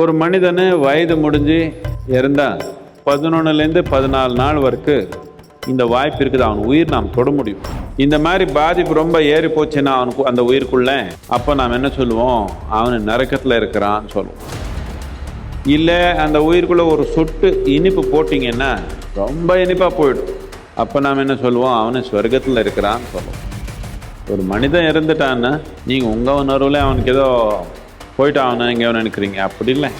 ஒரு மனிதன் வயது முடிஞ்சு இறந்தால் பதினொன்னுலேருந்து பதினாலு நாள் வரைக்கும் இந்த வாய்ப்பு இருக்குது. அவன் உயிர் நாம் தொட முடியும். இந்த மாதிரி பாதிப்பு ரொம்ப ஏறி போச்சுன்னா அவனுக்கு அந்த உயிருக்குள்ள அப்போ நாம் என்ன சொல்லுவோம்? அவனு நரக்கத்தில் இருக்கிறான்னு சொல்லுவோம். இல்லை அந்த உயிருக்குள்ளே ஒரு சொட்டு இனிப்பு போட்டிங்கன்னா ரொம்ப இனிப்பாக போயிடும். அப்போ நாம் என்ன சொல்லுவோம்? அவனு ஸ்வர்க்கத்தில் இருக்கிறான்னு சொல்லுவோம். ஒரு மனிதன் இறந்துட்டான்னா நீங்கள் உங்கள் உணர்வில் அவனுக்கு ஏதோ போயிட்டு அவனை எங்கேயோ நினைக்கிறீங்க? அப்படி இல்லை.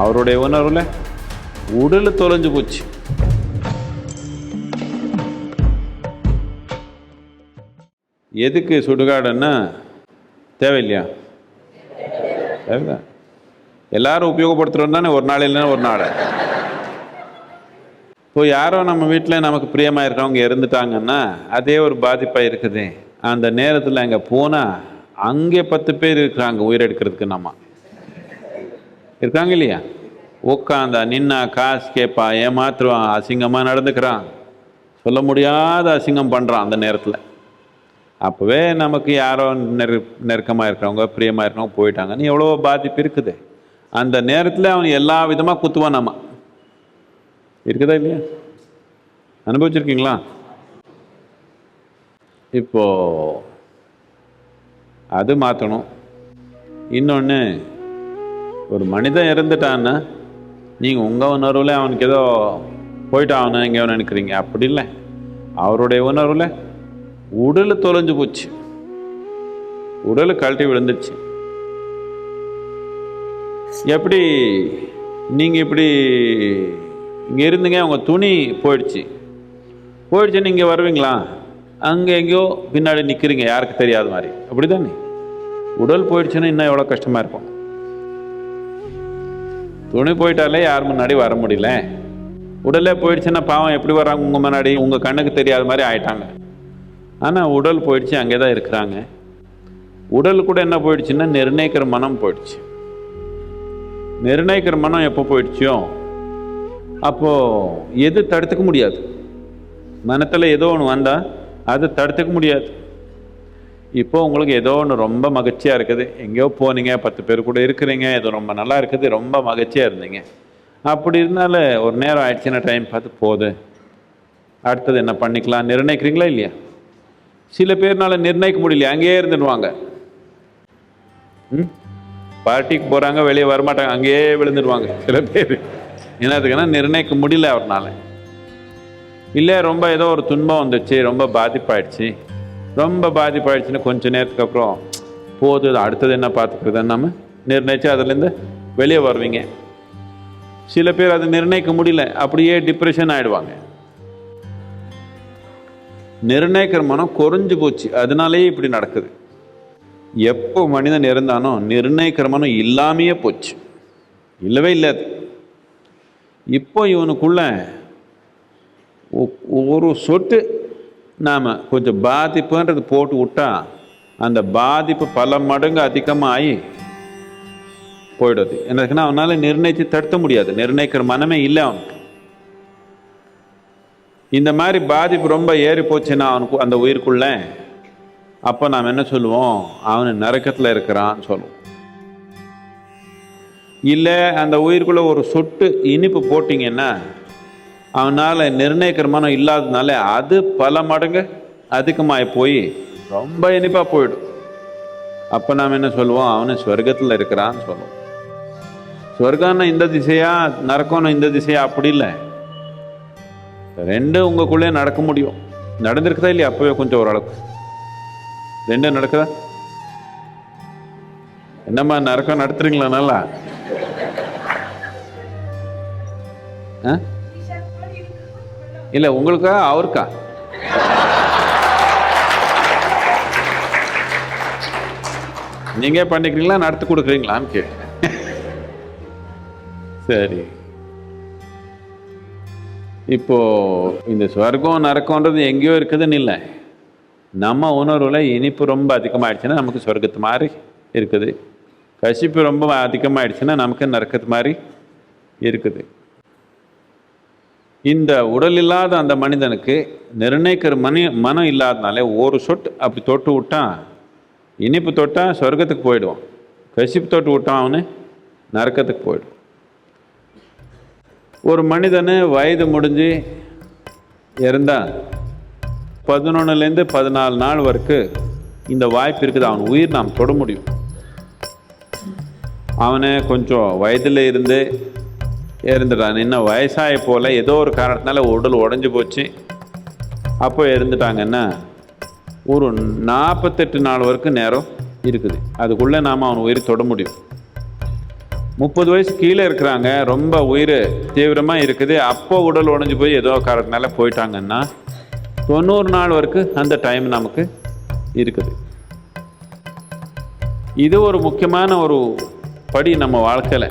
அவருடைய உணர்வில் உடல் தொலைஞ்சு போச்சு. எதுக்கு சுடுகாடுன்னா தேவையில்லையா? தேவைதான் எல்லாரும் உபயோகப்படுத்துகிறோம் தானே ஒரு நாள் இல்லைன்னா ஒரு நாள். இப்போ யாரோ நம்ம வீட்டில் நமக்கு பிரியமாக இருக்கிறவங்க இறந்துட்டாங்கன்னா அதே ஒரு பாதிப்பாக இருக்குது. அந்த நேரத்தில் அங்கே போனால் அங்கே பத்து பேர் இருக்கிறாங்க உயிரெடுக்கிறதுக்கு நம்ம. இருக்காங்க இல்லையா? உட்காந்தா நின்னா காசு கேட்பா ஏமாத்துருவான் அசிங்கமாக நடந்துக்கிறான். சொல்ல முடியாத அசிங்கம் பண்ணுறான் அந்த நேரத்தில். அப்போவே நமக்கு யாரோ நெரு நெருக்கமாக இருக்கிறவங்க பிரியமாக இருக்கிறவங்க போயிட்டாங்கன்னு எவ்வளோ பாதிப்பு இருக்குது. அந்த நேரத்தில் அவன் எல்லா விதமாக குத்துவான் நம்ம. இருக்குதா இல்லையா? அனுபவிச்சிருக்கீங்களா? இப்போ அது மாற்றணும் இன்னொன்று ஒரு மனிதன் இறந்துட்டான்னா நீங்கள் உங்கள் உணர்வில் அவனுக்கு ஏதோ போயிட்டு அவனை எங்கேயோ நினைக்கிறீங்க. அப்படி இல்லை. அவருடைய உணர்வில் உடல் தொலைஞ்சு போச்சு. உடல் கழட்டி விழுந்துச்சு. எப்படி நீங்கள் இப்படி இங்கே இருந்தீங்க உங்கள் துணி போயிடுச்சு. போயிடுச்சு நீங்கள் வருவீங்களா? அங்கே எங்கேயோ பின்னாடி நிற்கிறீங்க யாருக்கு தெரியாத மாதிரி. அப்படி தானே உடல் போயிடுச்சுன்னா இன்னும் எவ்வளோ கஷ்டமாக இருக்கும் துணி போயிட்டாலே யார் முன்னாடி வர முடியல. உடலே போயிடுச்சுன்னா பாவம் எப்படி வர்றாங்க உங்கள் முன்னாடி? உங்கள் கண்ணுக்கு தெரியாத மாதிரி ஆயிட்டாங்க. ஆனால் உடல் போயிடுச்சு அங்கே தான் இருக்கிறாங்க. உடல் கூட என்ன போயிடுச்சுன்னா நிர்ணயிக்கிற மனம் போயிடுச்சு. நிர்ணயிக்கிற மனம் எப்போ போயிடுச்சோ அப்போது எது தடுத்துக்க முடியாது. மனத்தில் ஏதோ ஒன்று வந்தால் அது தடுத்துக்க முடியாது. இப்போ உங்களுக்கு ஏதோ ஒன்று ரொம்ப மகிழ்ச்சியாக இருக்குது. எங்கேயோ போனீங்க பத்து பேர் கூட இருக்கிறீங்க ஏதோ ரொம்ப நல்லா இருக்குது ரொம்ப மகிழ்ச்சியாக இருந்தீங்க. அப்படி இருந்தால ஒரு நேரம் ஆயிடுச்சுன்னா டைம் பார்த்து போகுது அடுத்தது என்ன பண்ணிக்கலாம்? நிர்ணயிக்கிறீங்களா இல்லையா? சில பேர்னால நிர்ணயிக்க முடியல அங்கேயே இருந்துடுவாங்க ம்? பார்ட்டிக்கு போகிறாங்க வெளியே வரமாட்டாங்க அங்கேயே விழுந்துடுவாங்க சில பேர். என்னதுக்குன்னா நிர்ணயிக்க முடியல அவர்னால. இல்லை ரொம்ப ஏதோ ஒரு துன்பம் வந்துச்சு ரொம்ப பாதிப்பாயிடுச்சு. ரொம்ப பாதிப்பாயிடுச்சுன்னு கொஞ்ச நேரத்துக்கு அப்புறம் போது அடுத்தது என்ன பார்த்துக்கிறதுன்னு நம்ம நிர்ணயிச்சு அதுலேருந்து வெளியே வருவீங்க. சில பேர் அதை நிர்ணயிக்க முடியல அப்படியே டிப்ரெஷன் ஆகிடுவாங்க நிர்ணயிக்கிற மனம் குறைஞ்சு போச்சு அதனாலேயே இப்படி நடக்குது. எப்போ மனிதன் இருந்தானோ நிர்ணயிக்கிற மனம் இல்லாமையே போச்சு. இல்லவே இல்லை இப்போ இவனுக்குள்ள ஒரு சொட்டு நாம் கொஞ்சம் பாதிப்புன்றது போட்டு விட்டா அந்த பாதிப்பு பல மடங்கு அதிகமாகி போயிடுது. எனக்குன்னா அவனால் நிர்ணயித்து தடுத்த முடியாது. நிர்ணயிக்கிற மனமே இல்லை அவனுக்கு. இந்த மாதிரி பாதிப்பு ரொம்ப ஏறி போச்சுன்னா அவனுக்கு அந்த உயிருக்குள்ள அப்போ நாம் என்ன சொல்லுவோம்? அவன் நரக்கத்தில் இருக்கிறான்னு சொல்லுவோம். இல்லை அந்த உயிருக்குள்ள ஒரு சொட்டு இனிப்பு போட்டிங்கன்னா அவனால் நிர்ணயிக்கிறமானம் இல்லாததுனால அது பல மடங்கு அதிகமாகி போய் ரொம்ப இனிப்பாக போயிடும். அப்போ நாம் என்ன சொல்லுவோம்? அவனு ஸ்வர்க்கத்தில் இருக்கிறான்னு சொல்லுவோம். ஸ்வர்க்கம்னா இந்த திசையா நரக்கம்னா இந்த திசையா? அப்படி இல்லை. ரெண்டும் உங்களுக்குள்ளே நடக்க முடியும். நடந்திருக்குதா இல்லையா? அப்போவே கொஞ்சம் ஓரளவுக்கு. ரெண்டும் நடக்குதா? என்னம்மா நரக்கம் நடத்துறீங்களா நல்லா? ஆ? இல்லை உங்களுக்கா அவருக்கா? நீங்கள் பண்ணிக்கிறீங்களா நடத்தி கொடுக்குறீங்களான்னு கேட்டேன். சரி. இப்போ இந்த ஸ்வர்க்கம் நரக்கம்ன்றது எங்கேயோ இருக்குதுன்னு இல்லை. நம்ம உணர்வில் இனிப்பு ரொம்ப அதிகமாகிடுச்சுன்னா நமக்கு சொர்க்கத்து மாதிரி இருக்குது. கசிப்பு ரொம்ப அதிகமாகிடுச்சுன்னா நமக்கு நரக்கத்து மாதிரி இருக்குது. இந்த உடல் இல்லாத அந்த மனிதனுக்கு நிர்ணயிக்கிற மனி மனம் இல்லாதனாலே ஒரு சொட்டு அப்படி தொட்டு விட்டான் இனிப்பு தொட்டால் சொர்க்கத்துக்கு போயிடுவான். கசிப்பு தொட்டு விட்டான் அவனு நரக்கத்துக்கு போயிடும் ஒரு மனிதன் வயது முடிஞ்சு இருந்தால் பதினொன்றுலேருந்து பதினாலு நாள் வரைக்கும் இந்த வாய்ப்பு இருக்குது. அவன் உயிர் நாம் தொட முடியும். அவனை கொஞ்சம் வயதில் இருந்து இறந்துட்டான் இன்னும் வயசாய போல் ஏதோ ஒரு காரணத்தினால உடல் உடஞ்சி போச்சு. அப்போ இருந்துட்டாங்கன்னா ஒரு நாற்பத்தெட்டு நாள் வரைக்கும் நேரம் இருக்குது. அதுக்குள்ளே நாம் அவன் உயிர் தொட முடியும். முப்பது வயசு கீழே இருக்கிறாங்க. ரொம்ப உயிர் தீவிரமாக இருக்குது. அப்போ உடல் உடஞ்சி போய் ஏதோ காரணத்தினால போயிட்டாங்கன்னா தொண்ணூறு நாள் வரைக்கும் அந்த டைம் நமக்கு இருக்குது. இது ஒரு முக்கியமான ஒரு படி நம்ம வாழ்க்கையில்.